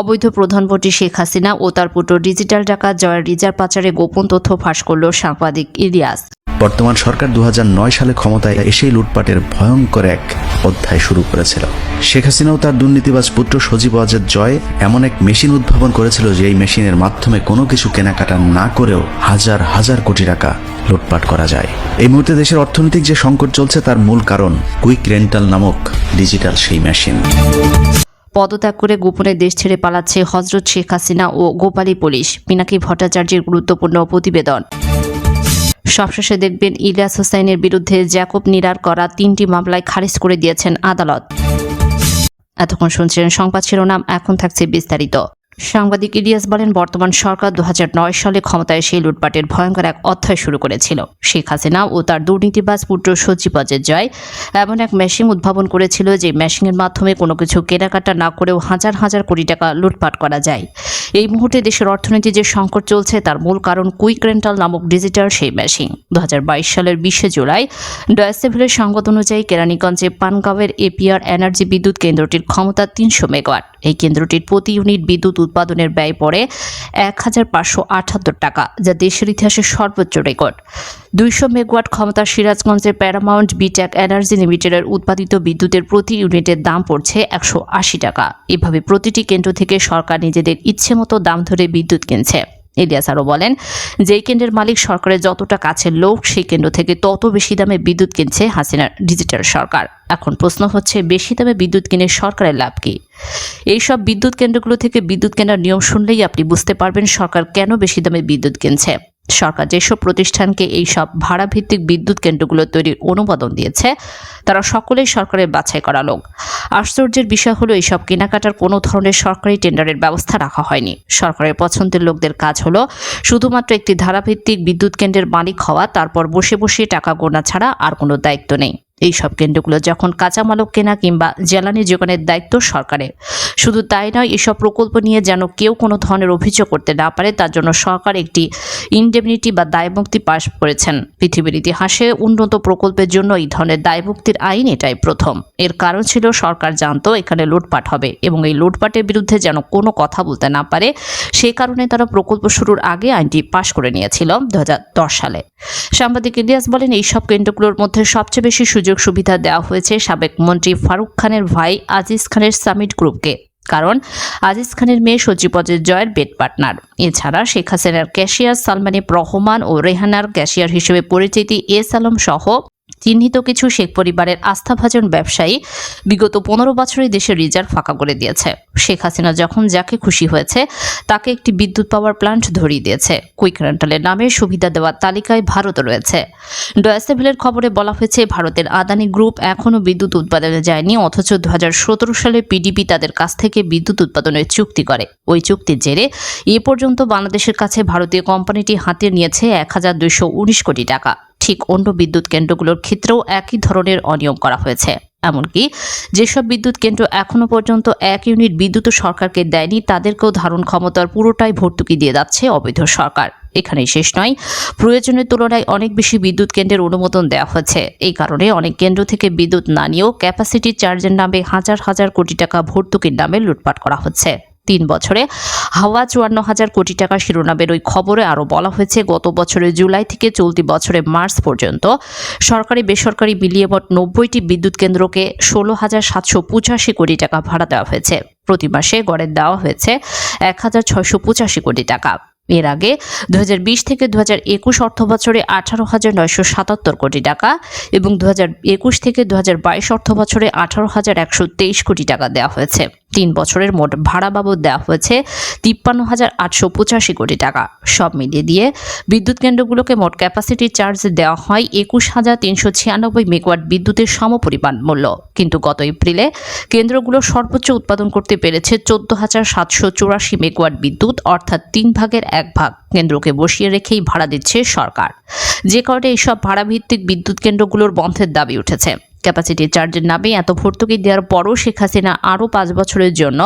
অবৈধ প্রধানমন্ত্রী শেখ হাসিনা ও তার পুত্র ডিজিটাল টাকা জয়ের রিজার্ভ পাচারে গোপন তথ্য ফাঁস করল সাংবাদিক ইলিয়াস। বর্তমান সরকার দু হাজার নয় সালে ক্ষমতায় এসেই লুটপাটের ভয়ঙ্কর এক অধ্যায় শুরু করেছিল। শেখ হাসিনাও তার দুর্নীতিবাজ পুত্র সজীব ওয়াজেদ জয় এমন এক মেশিন উদ্ভাবন করেছিল যে এই মেশিনের মাধ্যমে কোনো কিছু কেনাকাটা না করেও হাজার হাজার কোটি টাকা লুটপাট করা যায়। এই মুহূর্তে দেশের অর্থনৈতিক যে সংকট চলছে তার মূল কারণ কুইক রেন্টাল নামক ডিজিটাল সেই মেশিন। পদত্যাগ করে গোপনে দেশ ছেড়ে পালাচ্ছে হজরত শেখ হাসিনা ও গোপালী পুলিশ। পিনাকি ভট্টাচার্যের গুরুত্বপূর্ণ প্রতিবেদন। সবশেষে দেখবেন ইলিয়াস হোসাইনের বিরুদ্ধে জ্যাকব নিরার করা তিনটি মামলায় খারিজ করে দিয়েছেন আদালত। এতক্ষণ শুনছিলেন সংবাদ শিরোনাম, এখন থাকছে বিস্তারিত। সাংবাদিক ইলিয়াস বলেন, বর্তমান সরকার দু হাজার নয় সালে ক্ষমতায় সেই লুটপাটের ভয়ঙ্কর এক অধ্যায় শুরু করেছিল। শেখ হাসিনা ও তার দুর্নীতিবাজ পুত্র সচিব অজয় জয় এমন এক মেশিন উদ্ভাবন করেছিল যে মেশিনের মাধ্যমে কোনো কিছু কেনাকাটা না করেও হাজার হাজার কোটি টাকা লুটপাট করা যায়। এই মুহূর্তে দেশের অর্থনীতি যে সংকট চলছে, তার মূল কারণ কুইক রেন্টাল নামক ডিজিটাল সেই মেশিন। দু হাজার বাইশ সালের বিশে জুলাই, ডয়েসেভেলের সংগত অনুযায়ী কেরানীগঞ্জে পানগাঁওয়ের এপিআর এনার্জি বিদ্যুৎ কেন্দ্রটির ক্ষমতা তিনশো মেগাওয়াট। এই কেন্দ্রটির প্রতি ইউনিট বিদ্যুৎ উৎপাদনের ব্যয় পড়ে এক হাজার পাঁচশো আটাত্তর টাকা, যা দেশের ইতিহাসের সর্বোচ্চ রেকর্ড। দুইশো মেগাওয়াট ক্ষমতার সিরাজগঞ্জের প্যারামাউন্ট বিট্যাক এনার্জি লিমিটেডের উৎপাদিত বিদ্যুতের প্রতি ইউনিটের দাম পড়ছে একশো আশি টাকা। এভাবে প্রতিটি কেন্দ্র থেকে সরকার নিজেদের ইচ্ছে মতো দাম ধরে বিদ্যুৎ কিনছে। ইলিয়াস আরও বলেন, যেই কেন্দ্রের মালিক সরকারের যতটা কাছের লোক, সেই কেন্দ্র থেকে তত বেশি দামে বিদ্যুৎ কিনছে হাসিনার ডিজিটাল সরকার। এখন প্রশ্ন হচ্ছে, বেশি দামে বিদ্যুৎ কিনে সরকারের লাভ কি? এইসব বিদ্যুৎ কেন্দ্রগুলো থেকে বিদ্যুৎ কেনার নিয়ম শুনলেই আপনি বুঝতে পারবেন সরকার কেন বেশি দামে বিদ্যুৎ কিনছে। সরকার যেসব প্রতিষ্ঠানকে এই সব ভাড়াভিত্তিক বিদ্যুৎ কেন্দ্রগুলো তৈরির অনুমোদন দিয়েছে, তারা সকলেই সরকারের বাছাই করা লোক। আশ্চর্যের বিষয় হলো এইসব কেনাকাটার কোনো ধরনের সরকারি টেন্ডারের ব্যবস্থা রাখা হয়নি। সরকারের পছন্দের লোকদের কাজ হলো, শুধুমাত্র একটি ধারাভিত্তিক বিদ্যুৎ কেন্দ্রের মালিক হওয়া, তারপর বসে বসে টাকা গোনা ছাড়া আর কোনো দায়িত্ব নেই। এইসব কেন্দ্রগুলো যখন কাঁচামালক কেনা কিংবা জ্বালানি যোগানের দায়িত্ব সরকারের শুধু তাই নয়, এসব প্রকল্প নিয়ে যেন কেউ কোনো ধরনের অভিযোগ করতে না পারে, তার জন্য সরকার একটি ইনডেমনিটি বা দায়মুক্তি পাশ করেছেন। পৃথিবীর ইতিহাসে উন্নত প্রকল্পের জন্য এই ধরনের দায়মুক্তির আইন এটাই প্রথম। এর কারণ ছিল, সরকার জানতো এখানে লুটপাট হবে এবং এই লুটপাটের বিরুদ্ধে যেন কোনো কথা বলতে না পারে, সে কারণে তারা প্রকল্প শুরুর আগে আইনটি পাশ করে নিয়েছিল দু হাজার দশ সালে। সাংবাদিক ইলিয়াস বলেন এই সব কেন্দ্রগুলোর মধ্যে সবচেয়ে বেশি সুযোগ সুবিধা দেওয়া হয়েছে সাবেক মন্ত্রী ফারুক খানের ভাই আজিজ খানের সামিট গ্রুপকে। কারণ আজিজ খানের মেয়ে সচিপদের জয়ের বেড পার্টনার। এছাড়া শেখ হাসিনার ক্যাশিয়ার সালমানি রহমান ও রেহানার ক্যাশিয়ার হিসেবে পরিচিতি এস আলম সহ চিহ্নিত কিছু শেখ পরিবারের আস্থাভাজন ব্যবসায়ী বিগত পনেরো বছরই দেশের রিজার্ভ ফাঁকা করে দিয়েছে। শেখ হাসিনা যখন যাকে খুশি হয়েছে, তাকে একটি বিদ্যুৎ পাওয়ার প্ল্যান্ট ধরিয়ে দিয়েছে। কুইক রেন্টালের নামে সুবিধা দেওয়ার তালিকায় ভারত রয়েছে। ডয়েসেভেলের খবরে বলা হয়েছে, ভারতের আদানি গ্রুপ এখনও বিদ্যুৎ উৎপাদনে যায়নি, অথচ দু হাজার সতেরো সালে পিডিপি তাদের কাছ থেকে বিদ্যুৎ উৎপাদনের চুক্তি করে। ওই চুক্তির জেরে এ পর্যন্ত বাংলাদেশের কাছে ভারতীয় কোম্পানিটি হাতে নিয়েছে এক হাজার দুইশো উনিশ কোটি টাকা। ঠিক অন্য বিদ্যুৎ কেন্দ্রগুলোর ক্ষেত্রেও একই ধরনের অনিয়ম করা হয়েছে। এমনকি যেসব বিদ্যুৎ কেন্দ্র এখনও পর্যন্ত এক ইউনিট বিদ্যুৎ সরকারকে দেয়নি, তাদেরকেও ধারণ ক্ষমতার পুরোটাই ভর্তুকি দিয়ে যাচ্ছে অবৈধ সরকার। এখানেই শেষ নয়, প্রয়োজনের তুলনায় অনেক বেশি বিদ্যুৎ কেন্দ্রের অনুমোদন দেওয়া হয়েছে। এই কারণে অনেক কেন্দ্র থেকে বিদ্যুৎ না নিয়েও ক্যাপাসিটি চার্জের নামে হাজার হাজার কোটি টাকা ভর্তুকির নামে লুটপাট করা হচ্ছে। তিন বছরে। হাওয়া চুয়ান্ন হাজার কোটি টাকা শিরোনামের ওই খবরে আরও বলা হয়েছে, গত বছরের জুলাই থেকে চলতি বছরে মার্চ পর্যন্ত সরকারি বেসরকারি মিলিয়ে মোট নব্বইটি বিদ্যুৎ কেন্দ্রকে ষোলো হাজার সাতশো পঁচাশি কোটি টাকা ভাড়া দেওয়া হয়েছে। প্রতি মাসে গড়ে দেওয়া হয়েছে এক হাজার ছয়শো পঁচাশি কোটি টাকা। এর আগে দু হাজার বিশ থেকে দু হাজার একুশ অর্থ বছরে আঠারো হাজার নয়শো সাতাত্তর কোটি টাকা এবং দু হাজার একুশ থেকে দু হাজার বাইশ অর্থ বছরে আঠারো হাজার একশো তেইশ কোটি টাকা দেওয়া হয়েছে। তিন বছরের মোট ভাড়া বাবদ দেওয়া হয়েছে তিপ্পান্ন হাজার আটশো পঁচাশি কোটি টাকা। সব মিলিয়ে দিয়ে বিদ্যুৎ কেন্দ্রগুলোকে মোট ক্যাপাসিটি চার্জ দেওয়া হয় একুশ হাজার তিনশো ছিয়ানব্বই মেগাওয়াট বিদ্যুতের সমপরিমাণ মূল্য। কিন্তু গত এপ্রিলে কেন্দ্রগুলো সর্বোচ্চ উৎপাদন করতে পেরেছে চোদ্দ হাজার সাতশো চুরাশি মেগাওয়াট বিদ্যুৎ, অর্থাৎ তিন ভাগের এক ভাগ। কেন্দ্রকে বসিয়ে রেখেই ভাড়া দিচ্ছে সরকার। যে কারণে এইসব ভাড়াভিত্তিক বিদ্যুৎ কেন্দ্রগুলোর বন্ধের দাবি উঠেছে। ক্যাপাসিটি চার্জের নামে এত ভর্তুকি দেওয়ার পরও শেখ হাসিনা আরও পাঁচ বছরের জন্য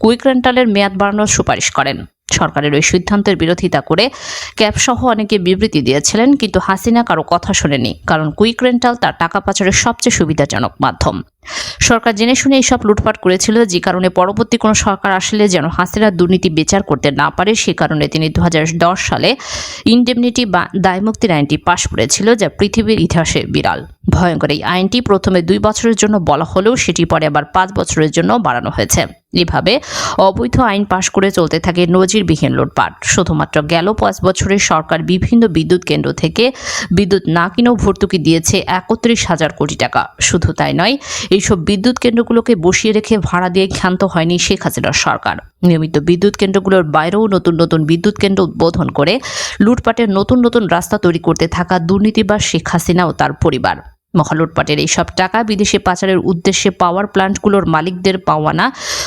কুইক রেন্টালের মেয়াদ বাড়ানোর সুপারিশ করেন। সরকারের ওই সিদ্ধান্তের বিরোধিতা করে ক্যাবসহ অনেকে বিবৃতি দিয়েছিলেন, কিন্তু হাসিনা কারও কথা শোনেনি, কারণ কুইক রেন্টাল তার টাকা পাচারের সবচেয়ে সুবিধাজনক মাধ্যম। সরকার জেনে শুনে এইসব লুটপাট করেছিল, যে কারণে পরবর্তী কোনো সরকার আসলে যেন হাসিনার দুর্নীতি বিচার করতে না পারে, সে কারণে তিনি দু হাজার দশ সালে ইনডেমনিটি বা দায়মুক্তির আইনটি পাশ করেছিল, যা পৃথিবীর ইতিহাসে বিরাল। ভয়ঙ্কর এই আইনটি প্রথমে দুই বছরের জন্য বলা হলেও সেটি পরে আবার পাঁচ বছরের জন্য বাড়ানো হয়েছে। এভাবে অবৈধ আইন পাশ করে চলতে থাকে নজিরবিহীন লুটপাট। শুধুমাত্র গেল পাঁচ বছরে সরকার বিভিন্ন বিদ্যুৎ কেন্দ্র থেকে বিদ্যুৎ না কিনেও ভর্তুকি দিয়েছে একত্রিশ হাজার কোটি টাকা। শুধু তাই নয়, এইসব বিদ্যুৎ কেন্দ্রগুলোকে বসিয়ে রেখে ভাড়া দিয়ে ক্ষান্ত হয়নি শেখ হাসিনার সরকার। নিয়মিত বিদ্যুৎ কেন্দ্রগুলোর বাইরেও নতুন নতুন বিদ্যুৎ কেন্দ্র উদ্বোধন করে লুটপাটের নতুন নতুন রাস্তা তৈরি করতে থাকা দুর্নীতিবাজ শেখ হাসিনা ও তার পরিবার। মহালুটপাটের এইসব টাকা বিদেশে পাচারের উদ্দেশ্যে পাওয়ার প্ল্যান্টগুলোর মালিকদের পাওয়ানা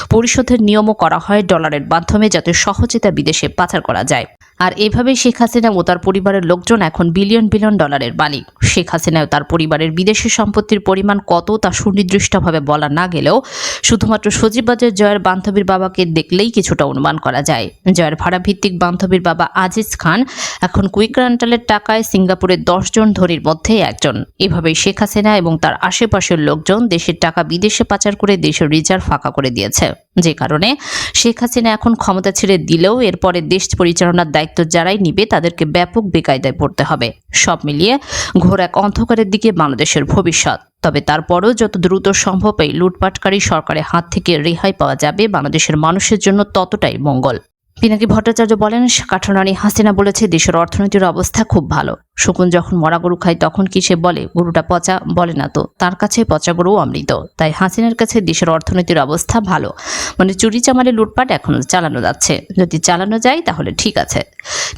পরিশোধের নিয়মও করা হয় ডলারের মাধ্যমে যাতে সহজে তা বিদেশে পাচার করা যায়। আর এভাবেই শেখ হাসিনা ও তার পরিবারের লোকজন এখন বিলিয়ন বিলিয়ন ডলারের মালিক শেখ হাসিনা ও তার পরিবারের বিদেশি সম্পত্তির পরিমাণ কত তা সুনির্দিষ্টভাবে বলা না গেলেও শুধুমাত্র সজীববাজার জয়ের বান্ধবীর বাবাকে দেখলেই কিছুটা অনুমান করা যায়। জয়ের ভাড়াভিত্তিক বান্ধবীর বাবা আজিজ খান এখন কুইক রেন্টালের টাকায় সিঙ্গাপুরের দশজন ধরির মধ্যে একজন। এভাবেই শেখ হাসিনা এবং তার আশেপাশের লোকজন দেশের টাকা বিদেশে পাচার করে দেশের রিজার্ভ ফাঁকা করে দিয়েছে। যে কারণে শেখ হাসিনা এখন ক্ষমতা ছেড়ে দিলেও এরপরে দেশ পরিচালনার দায়িত্ব যারাই নিবে তাদেরকে ব্যাপক বেকায়দায় পড়তে হবে। সব মিলিয়ে ঘোর এক অন্ধকারের দিকে বাংলাদেশের ভবিষ্যৎ। তবে তারপরও যত দ্রুত সম্ভব এই লুটপাটকারী সরকারের হাত থেকে রেহাই পাওয়া যাবে বাংলাদেশের মানুষের জন্য ততটাই মঙ্গল। পিনাকি ভট্টাচার্য বলেন কাঠনানি হাসিনা বলেছে, দেশের অর্থনীতির অবস্থা খুব ভালো। শকুন যখন মরা গরু খায়, তখন কি সে বলে, গরুটা পচা? বলে না তো, তার কাছে পচা গরু অমৃত। তাই হাসিনার কাছে দেশের অর্থনীতির অবস্থা ভালো। মানে চুরি চামারে লুটপাট এখনও চালানো যাচ্ছে। যদি চালানো যায়, তাহলে ঠিক আছে।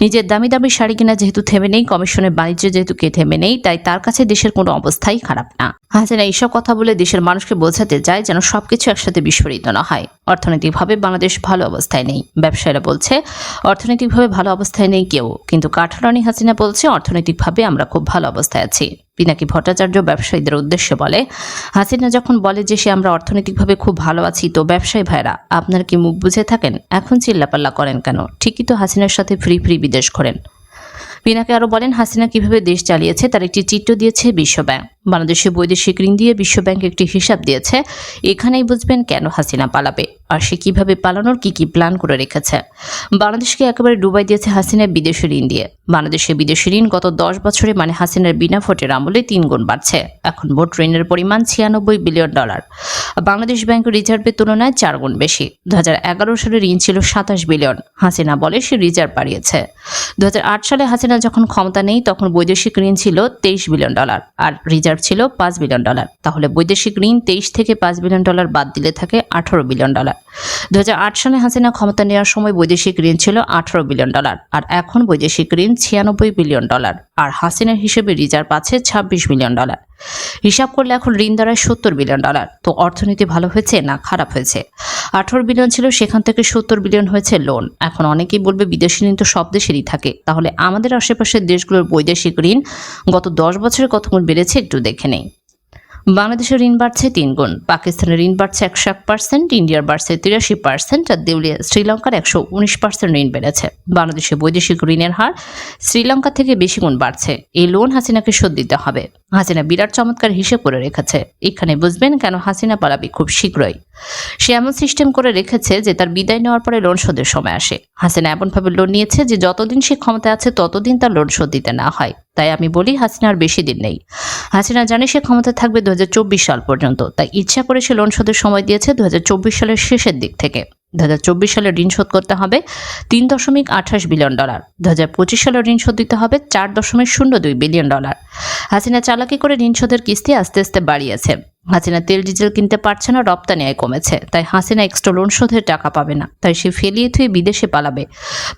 নিজের দামি দামি শাড়ি কিনা যেহেতু থেমে নেই, কমিশনের বাণিজ্য যেহেতু কে থেমে নেই, তাই তার কাছে দেশের কোনো অবস্থাই খারাপ না। হাসিনা এইসব কথা বলে দেশের মানুষকে বোঝাতে যায় যেন সবকিছু একসাথে বিস্ফোরিত না হয়। অর্থনৈতিকভাবে বাংলাদেশ ভালো অবস্থায় নেই। ব্যবসায়ীরা বলছে, অর্থনৈতিকভাবে ভালো অবস্থায় নেই কেউ। কিন্তু কাঠরানি হাসিনা বলছে অর্থনৈতিকভাবে আমরা খুব ভালো অবস্থায় আছি। পিনাকি ভট্টাচার্য ব্যবসায়ীদের উদ্দেশ্যে বলে, হাসিনা যখন বলে যে সে আমরা অর্থনৈতিকভাবে খুব ভালো আছি, তো ব্যবসায়ী ভাইরা, আপনার কি মুখ বুঝে থাকেন? এখন চিল্লাপাল্লা করেন কেন? ঠিকই তো হাসিনার সাথে ফ্রি ফ্রি বিদেশ করেন পিনাকে আরও বলেন, হাসিনা কীভাবে দেশ চালিয়েছে তার একটি চিত্র দিয়েছে বিশ্বব্যাংক। বাংলাদেশে বৈদেশিক ঋণ দিয়ে বিশ্বব্যাংক একটি হিসাব দিয়েছে। এখানেই বুঝবেন কেন হাসিনা পালাবে আর সে কীভাবে পালানোর কি কি প্ল্যান করে রেখেছে। বাংলাদেশকে একেবারে ডুবাই দিয়েছে হাসিনা বিদেশি ঋণ দিয়ে। বাংলাদেশে বিদেশি ঋণ গত দশ বছরে মানে হাসিনার বিনা ভোটের আমলে তিন গুণ বাড়ছে। এখন ভোট ঋণের পরিমাণ ছিয়ানব্বই বিলিয়ন ডলার। বাংলাদেশ ব্যাংকের রিজার্ভের তুলনায় চার গুণ বেশি। দু হাজার এগারো সালে ঋণ ছিল সাতাশ বিলিয়ন, হাসিনা বলে সে রিজার্ভ বাড়িয়েছে। দু হাজার আট সালে হাসিনা যখন ক্ষমতা নেই, তখন বৈদেশিক ঋণ ছিল তেইশ বিলিয়ন ডলার আর রিজার্ভ ছিল পাঁচ বিলিয়ন ডলার। তাহলে বৈদেশিক ঋণ তেইশ থেকে পাঁচ বিলিয়ন ডলার বাদ দিলে থাকে আঠারো বিলিয়ন ডলার। দু হাজার আট সালে হাসিনা ক্ষমতা নেওয়ার সময় বৈদেশিক ঋণ ছিল আঠারো বিলিয়ন ডলার আর এখন বৈদেশিক ঋণ ছিয়ানব্বই বিলিয়ন ডলার আর হাসিনার হিসেবে রিজার্ভ আছে ছাব্বিশ বিলিয়ন ডলার। হিসাব করলে এখন ঋণ দাঁড়ায় সত্তর বিলিয়ন ডলার। তো অর্থনীতি ভালো হয়েছে না খারাপ হয়েছে? আঠারো বিলিয়ন ছিল, সেখান থেকে সত্তর বিলিয়ন হয়েছে লোন এখন অনেকেই বলবে বিদেশি ঋণ তো সব দেশেরই থাকে। তাহলে আমাদের আশেপাশের দেশগুলোর বৈদেশিক ঋণ গত দশ বছরে কতক্ষণ বেড়েছে একটু দেখে নেই। বাংলাদেশের ঋণ বাড়ছে তিন গুণ, পাকিস্তানের ঋণ বাড়ছে একশো এক পার্সেন্ট ইন্ডিয়ার বাড়ছে তিরাশি পার্সেন্ট আর দেউলিয়া শ্রীলঙ্কার একশো উনিশ পার্সেন্ট ঋণ বেড়েছে। বাংলাদেশে বৈদেশিক ঋণের হার শ্রীলঙ্কা থেকে বেশি গুণ বাড়ছে। এই লোন হাসিনাকে শোধ দিতে হবে। হাসিনা বিরাট চমৎকার হিসেব করে রেখেছে। এখানে বুঝবেন কেন হাসিনা পালাবি খুব শীঘ্রই। সে এমন সিস্টেম করে রেখেছে যে তার বিদায় নেওয়ার পরে লোন শোধের সময় আসে। হাসিনা এমনভাবে লোন নিয়েছে যে যতদিন সে ক্ষমতা আছে, ততদিন তার লোন শোধ দিতে না হয়। তাই আমি বলি হাসিনার বেশি দিন নেই। হাসিনা জানে সে ক্ষমতা থাকবে দু হাজার চব্বিশ সাল পর্যন্ত। তাই ইচ্ছা করে সে লোন শোধের সময় দিয়েছে দুই হাজার চব্বিশ সালের শেষের দিক থেকে। দু হাজার চব্বিশ সালে ঋণ শোধ করতে হবে তিন দশমিক আঠাশ বিলিয়ন ডলার। দু হাজার পঁচিশ সালে ঋণ শোধ দিতে হবে চার দশমিক শূন্য দুই বিলিয়ন ডলার। হাসিনা চালাকি করে ঋণ শোধের কিস্তি আস্তে আস্তে বাড়িয়েছে। হাসিনা তেল, ডিজেল কিনতে পারছে না, রপ্তানি আয় কমেছে। তাই হাসিনা এক্সট্রা লোন শোধের টাকা পাবে না। তাই সে ফেলিয়ে থুয়ে বিদেশে পালাবে।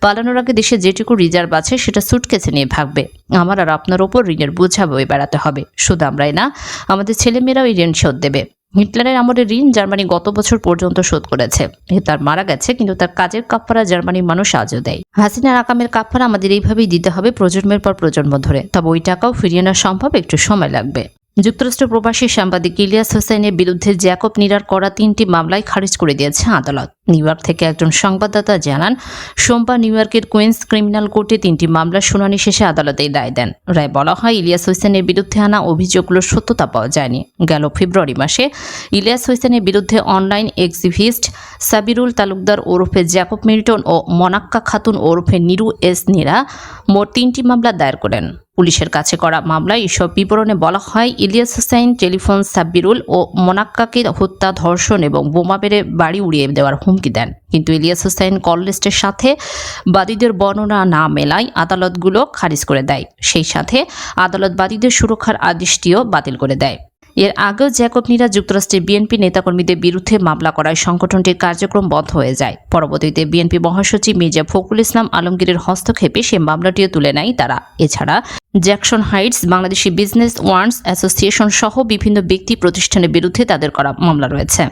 পালানোর আগে দেশে যেটুকু রিজার্ভ আছে, সেটা সুটকেছে নিয়ে ভাগবে। আমার আর আপনার ওপর ঋণের বোঝা বয়ে বেড়াতে হবে। শুধু আমরাই না, আমাদের ছেলেমেয়েরাও এই ঋণ শোধ দেবে। হিটলারের আমলে ঋণ জার্মানি গত বছর পর্যন্ত শোধ করেছে। তার মারা গেছে, কিন্তু তার কাজের কাপড়া জার্মানির মানুষ আজও দেয়। হাসিনার আকামের কাপড়া আমাদের এইভাবেই দিতে হবে প্রজন্মের পর প্রজন্ম ধরে। তবে ওই টাকাও ফিরিয়ে আনা সম্ভব, একটু সময় লাগবে। যুক্তরাষ্ট্র প্রবাসী সাংবাদিক ইলিয়াস হোসেনের বিরুদ্ধে জ্যাকব নিরার করা তিনটি মামলায় খারিজ করে দিয়েছে আদালত। নিউ ইয়র্ক থেকে একজন সংবাদদাতা জানান, সোমবার নিউ ইয়র্কের কুইন্স ক্রিমিনাল কোর্টে তিনটি মামলার শুনানি শেষে আদালতে রায় দেন। রায় বলা হয়, ইলিয়াস হোসেনের বিরুদ্ধে আনা অভিযোগগুলোর সত্যতা পাওয়া যায়নি। গেল ফেব্রুয়ারি মাসে ইলিয়াস হোসেনের বিরুদ্ধে অনলাইন এক্সিভিস্ট সাবিরুল তালুকদার ওরফে জ্যাকব মিল্টন ও মনাক্কা খাতুন ওরফে নিরু এস নীরা মোট তিনটি মামলা দায়ের করেন। পুলিশের কাছে করা মামলায় এসব বিবরণে বলা হয়, ইলিয়াস হোসেন, টেলিফোন সাব্বিরুল ও মোনাক্কাকে হত্যা, ধর্ষণ এবং বোমা বেড়ে বাড়ি উড়িয়ে দেওয়ার হুমকি দেন। কিন্তু ইলিয়াস হোসেন কল লিস্টের সাথে বাদীদের বর্ণনা না মেলায় আদালতগুলো খারিজ করে দেয়। সেই সাথে আদালত বাদীদের সুরক্ষার আদেশটিও বাতিল করে দেয়। এর আগেও জ্যাকব নীরা যুক্তরাষ্ট্রের বিএনপি নেতাকর্মীদের বিরুদ্ধে মামলা করায় সংগঠনটির কার্যক্রম বন্ধ হয়ে যায়। পরবর্তীতে বিএনপি মহাসচিব মির্জা ফখরুল ইসলাম আলমগীরের হস্তক্ষেপে সে মামলাটিও তুলে নেয় তারা। এছাড়া জ্যাকসন হাইটস, বাংলাদেশি বিজনেস ওয়ার্নস অ্যাসোসিয়েশন সহ বিভিন্ন ব্যক্তি প্রতিষ্ঠানের বিরুদ্ধে তাদের করা মামলা রয়েছে।